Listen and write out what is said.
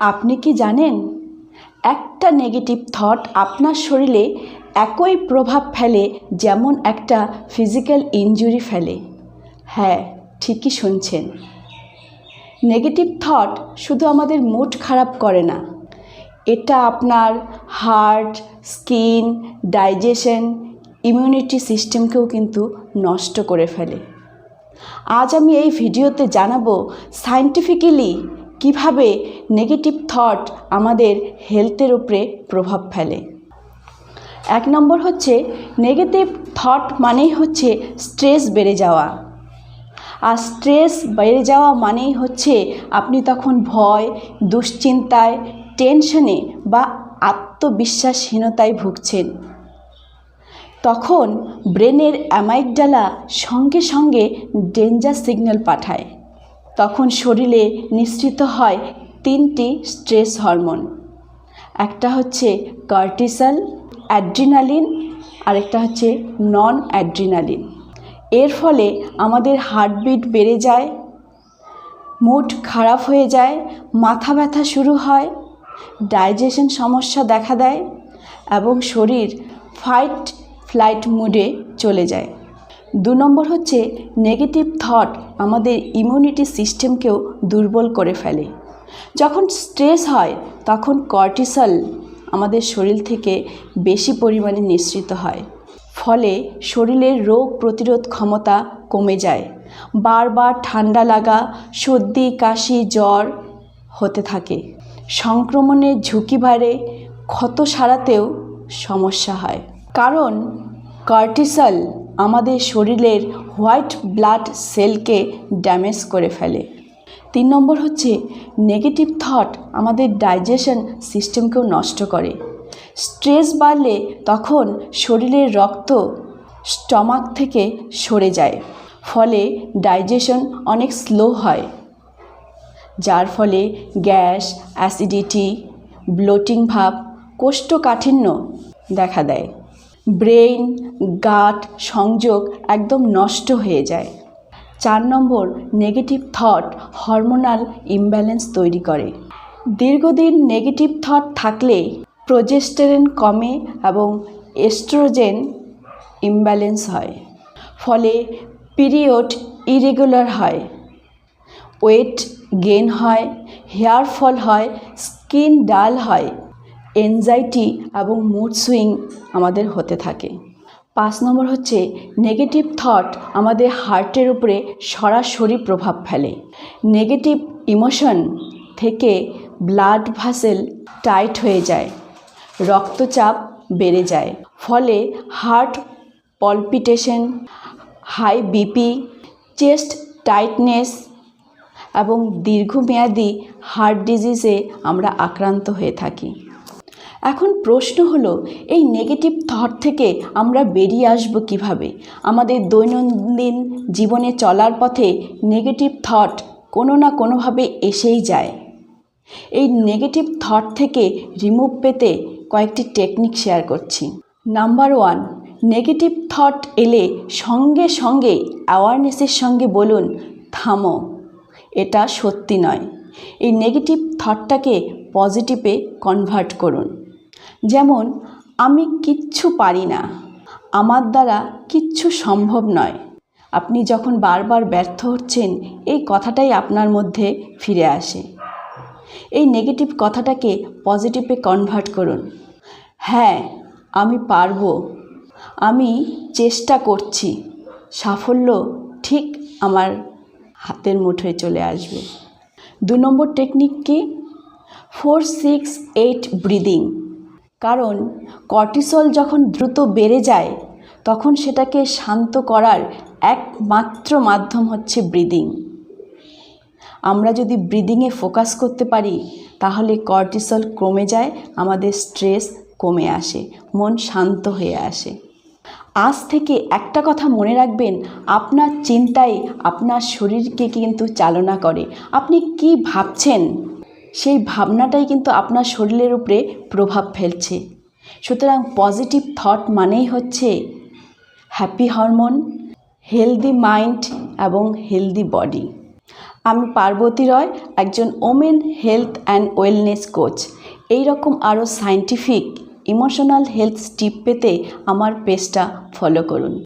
আপনি কি জানেন? একটা নেগেটিভ থট আপনার শরীরে একই প্রভাব ফেলে যেমন একটা ফিজিক্যাল ইনজুরি ফেলে। হ্যাঁ ঠিকই শুনছেন। নেগেটিভ থট শুধু আমাদের মুড খারাপ করে না। এটা আপনার হার্ট স্কিন ডাইজেশন ইমিউনিটি সিস্টেমকেও কিন্তু নষ্ট করে ফেলে। আজ আমি এই ভিডিওতে জানাব সায়েন্টিফিক্যালি কীভাবে নেগেটিভ থট আমাদের হেলথের উপরে প্রভাব ফেলে? এক নম্বর হচ্ছে নেগেটিভ থট মানেই হচ্ছে স্ট্রেস বেড়ে যাওয়া। আর স্ট্রেস বেড়ে যাওয়া মানেই হচ্ছে আপনি তখন ভয়, দুশ্চিন্তায় টেনশনে বা আত্মবিশ্বাসহীনতায় ভুগছেন। তখন ব্রেনের অ্যামাইকডালা সঙ্গে সঙ্গে ডেঞ্জার সিগন্যাল পাঠায়। তখন শরীরে নিঃসৃত হয় তিনটি স্ট্রেস হরমোন। একটা হচ্ছে কার্টিসল, অ্যাড্রিনালিন, আরেকটা হচ্ছে নন অ্যাড্রিনালিন এর ফলে আমাদের হার্টবিট বেড়ে যায়, মুড খারাপ হয়ে যায়, মাথা ব্যথা শুরু হয়, ডাইজেশন সমস্যা দেখা দেয় এবং শরীর ফাইট ফ্লাইট মুডে চলে যায়। দু নম্বর হচ্ছে নেগেটিভ থট আমাদের ইমিউনিটি সিস্টেমকেও দুর্বল করে ফেলে। যখন স্ট্রেস হয়, তখন কর্টিসল আমাদের শরীর থেকে বেশি পরিমাণে নিঃসৃত হয়। ফলে শরীরের রোগ প্রতিরোধ ক্ষমতা কমে যায়। বারবার ঠান্ডা লাগা, সর্দি, কাশি, জ্বর হতে থাকে। সংক্রমণের ঝুঁকি বাড়ে, ক্ষত সারাতেও সমস্যা হয়। কারণ কর্টিসল আমাদের শরীরের হোয়াইট ব্লাড সেলকে ড্যামেজ করে ফেলে। তিন নম্বর হচ্ছে, নেগেটিভ থট আমাদের ডাইজেশন সিস্টেমকেও নষ্ট করে। স্ট্রেস বাড়লে তখন শরীরের রক্ত স্টমাক থেকে সরে যায়, ফলে ডাইজেশন অনেক স্লো হয়, যার ফলে গ্যাস অ্যাসিডিটি ব্লোটিং ভাব, কোষ্ঠকাঠিন্য দেখা দেয়। ব্রেইন, গাট সংযোগ একদম নষ্ট হয়ে যায়। চার নম্বর, নেগেটিভ থট হরমোনাল ইমব্যালেন্স তৈরি করে। দীর্ঘদিন নেগেটিভ থট থাকলে প্রোজেস্টেরন কমে এবং এস্ট্রোজেন ইমব্যালেন্স হয়, ফলে পিরিয়ড ইরেগুলার হয়, ওয়েট গেন হয়, হেয়ার ফল হয়, স্কিন ডাল হয়। এনজাইটি এবং মুড সুইং আমাদের হতে থাকে। পাঁচ নম্বর হচ্ছে নেগেটিভ থট আমাদের হার্টের উপরে সরাসরি প্রভাব ফেলে। নেগেটিভ ইমোশন থেকে ব্লাড ভাসেল টাইট হয়ে যায়, রক্তচাপ বেড়ে যায়। ফলে heart palpitation high BP chest tightness এবং দীর্ঘমেয়াদী হার্ট ডিজিজে আমরা আক্রান্ত হয়ে থাকি। এখন প্রশ্ন হলো, এই নেগেটিভ থট থেকে আমরা বেরিয়ে আসব কীভাবে? আমাদের দৈনন্দিন জীবনে চলার পথে নেগেটিভ থট কোনো না কোনোভাবে এসেই যায়। এই নেগেটিভ থট থেকে রিমুভ পেতে কয়েকটি টেকনিক শেয়ার করছি। নাম্বার ওয়ান নেগেটিভ থট এলে সঙ্গে সঙ্গে অ্যাওয়ারনেসের সঙ্গে বলুন, থামো, এটা সত্যি নয়। এই নেগেটিভ থটটাকে পজিটিভে কনভার্ট করুন। যেমন, আমি কিচ্ছু পারি না। আমার দ্বারা কিচ্ছু সম্ভব নয়। আপনি যখন বারবার ব্যর্থ হচ্ছেন, এই কথাটাই আপনার মধ্যে ফিরে আসে। এই নেগেটিভ কথাটাকে পজিটিভে কনভার্ট করুন। হ্যাঁ আমি পারব। আমি চেষ্টা করছি। সাফল্য ঠিক আমার হাতের মুঠোয় চলে আসবে। দু নম্বর টেকনিক কি? ফোর সিক্স এইট ব্রিদিং কারণ কর্টিসল যখন দ্রুত বেড়ে যায়, তখন সেটাকে শান্ত করার একমাত্র মাধ্যম হচ্ছে ব্রিদিং। আমরা যদি ব্রিদিংয়ে ফোকাস করতে পারি, তাহলে কর্টিসল কমে যায়, আমাদের স্ট্রেস কমে আসে, মন শান্ত হয়ে আসে। আজ থেকে একটা কথা মনে রাখবেন, আপনার চিন্তাই আপনার শরীরকে কিন্তু চালনা করে। আপনি কি ভাবছেন? সেই ভাবনাটাই কিন্তু আপনার শরীরের উপরে প্রভাব ফেলছে। সুতরাং পজিটিভ থট মানেই হচ্ছে হ্যাপি হরমোন হেলদি মাইন্ড এবং হেলদি বডি আমি পার্বতী রয়, একজন women health and wellness coach এই রকম আরও সায়েন্টিফিক ইমোশনাল হেলথ টিপ পেতে আমার পেজটা ফলো করুন।